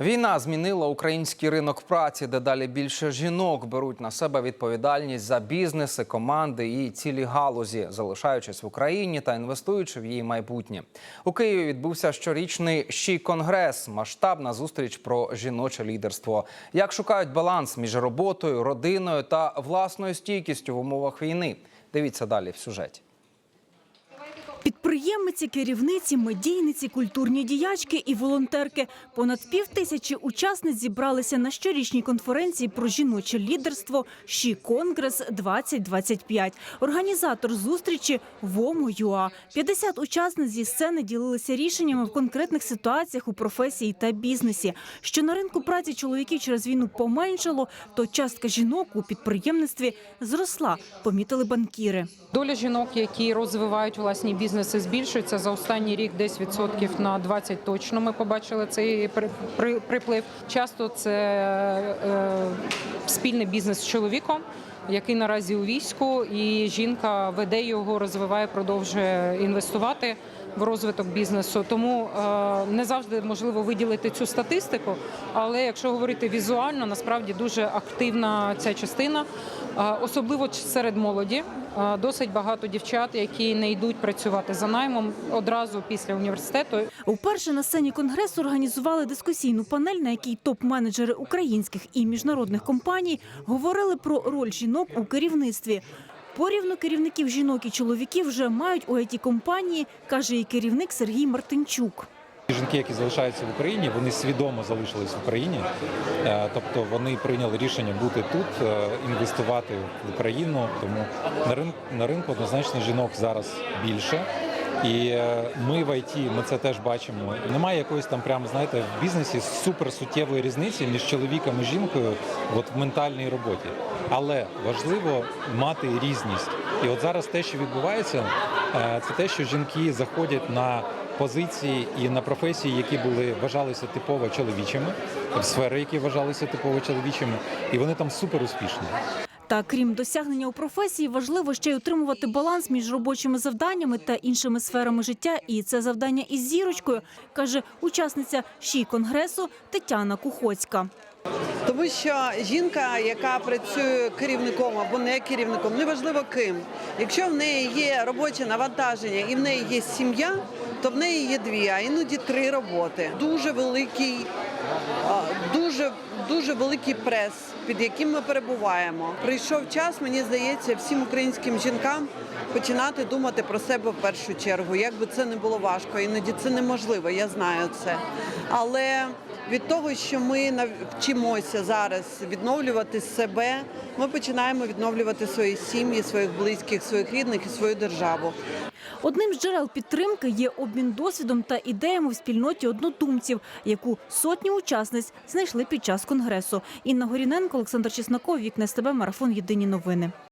Війна змінила український ринок праці, де далі більше жінок беруть на себе відповідальність за бізнеси, команди і цілі галузі, залишаючись в Україні та інвестуючи в її майбутнє. У Києві відбувся щорічний щі конгрес, масштабна зустріч про жіноче лідерство. Як шукають баланс між роботою, родиною та власною стійкістю в умовах війни? Дивіться далі в сюжеті. Підприємиці, керівниці, медійниці, культурні діячки і волонтерки. Понад пів тисячі учасниць зібралися на щорічній конференції про жіноче лідерство «Ші Конгрес 2025». Організатор зустрічі ВОМО.ЮА. 50 учасниць зі сцени ділилися рішеннями в конкретних ситуаціях у професії та бізнесі. Що на ринку праці чоловіків через війну поменшало, то частка жінок у підприємництві зросла, помітили банкіри. Доля жінок, які розвивають власні бізнеси, збільшується за останній рік десь відсотків на 20 точно. Ми побачили цей при- при- приплив. Часто це е, спільний бізнес з чоловіком. Який наразі у війську, і жінка веде його, розвиває, продовжує інвестувати в розвиток бізнесу. Тому е, не завжди можливо виділити цю статистику. Але якщо говорити візуально, насправді дуже активна ця частина, Е, особливо серед молоді. Е, Досить багато дівчат, які не йдуть працювати за наймом одразу після університету. Вперше на сцені конгресу організували дискусійну панель, на якій топ-менеджери українських і міжнародних компаній говорили про роль жінок у керівництві. Порівну керівників жінок і чоловіків вже мають у it компанії, каже і керівник Сергій Мартинчук. Жінки, які залишаються в Україні, вони свідомо залишились в Україні, Е, тобто вони прийняли рішення бути тут, е, інвестувати в Україну. Тому на ринку на ринку однозначно жінок зараз більше. І е, ми в ІТ, ми це теж бачимо. Немає якоїсь там прямо знаєте в бізнесі суперсуттєвої різниці між чоловіком і жінкою, от в ментальній роботі. Але важливо мати різність. І от зараз те, що відбувається, е, це те, що жінки заходять на позиції і на професії, які були вважалися типово чоловічими, в сфери, які вважалися типово чоловічими, і вони там супер успішні. Та крім досягнення у професії, важливо ще й утримувати баланс між робочими завданнями та іншими сферами життя. І це завдання із зірочкою, каже учасниця ШІ конгресу Тетяна Кухоцька. Тому що жінка, яка працює керівником або не керівником, неважливо ким. Якщо в неї є робоче навантаження і в неї є сім'я, то в неї є дві, а іноді три роботи. Дуже великий, дуже дуже великий прес, під яким ми перебуваємо. Прийшов час, мені здається, всім українським жінкам починати думати про себе в першу чергу. Як би це не було важко, іноді це неможливо, я знаю це. Але від того, що ми навчимося зараз відновлювати себе, ми починаємо відновлювати свої сім'ї, своїх близьких, своїх рідних і свою державу. Одним з джерел підтримки є обмін досвідом та ідеями в спільноті однодумців, яку сотні учасниць знайшли під час конгресу. Інна Горіненко, Олександр Чесноков, Вікне СТБ, Марафон Єдині новини.